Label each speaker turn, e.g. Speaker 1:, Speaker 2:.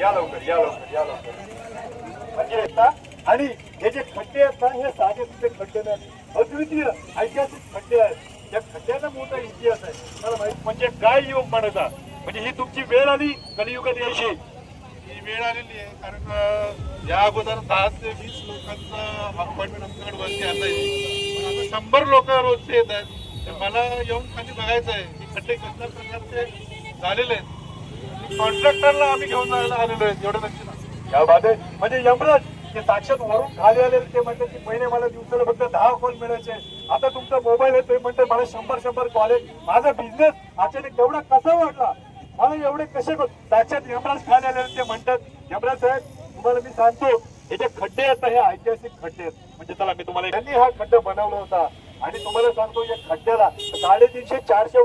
Speaker 1: या लवकर या लवकर या लवकर म्हणजे आणि हे जे खड्डे आहेत ना हे साधे कुठे खड्डे नाहीत अद्वितीय ऐतिहासिक खड्डे आहेत. त्या खड्ड्याचा मोठा इतिहास आहे. मला माहीत म्हणजे काय योग म्हणायचा म्हणजे ही तुमची वेळ आली कलियुगात यायची?
Speaker 2: ही वेळ आलेली आहे कारण या अगोदर दहा ते वीस लोकांचा अपॉइंटमेंट आमच्याकडे वरती आता शंभर लोक रोजचे येत आहेत. मला येऊन खाली बघायचं आहे. की खड्डे कसल्या प्रकारचे झालेले आहेत. कॉन्ट्रॅक्टरला आम्ही घेऊन जायला आलेलो आहे एवढं नक्की
Speaker 1: या बाबे आहे. म्हणजे यमराज ते साक्षात वरून खाली आले ते म्हणतात की महिने मला दिवसाला फक्त दहा कॉल मिळायचे आता तुमचा मोबाईल आहे ते म्हणते मला शंभर शंभर कॉल आहे माझा बिझनेस अचानक एवढा कसा वाढला? मला एवढे कसे साक्षात यमराज खाली आले ते म्हणतात यमराज साहेब तुम्हाला मी सांगतो हे जे खड्डे आहेत हे ऐतिहासिक खड्डे आहेत. म्हणजे चला मी तुम्हाला त्यांनी हा खड्डा बनवला होता. आणि तुम्हाला सांगतो या खड्ड्याला साडेतीनशे चारशे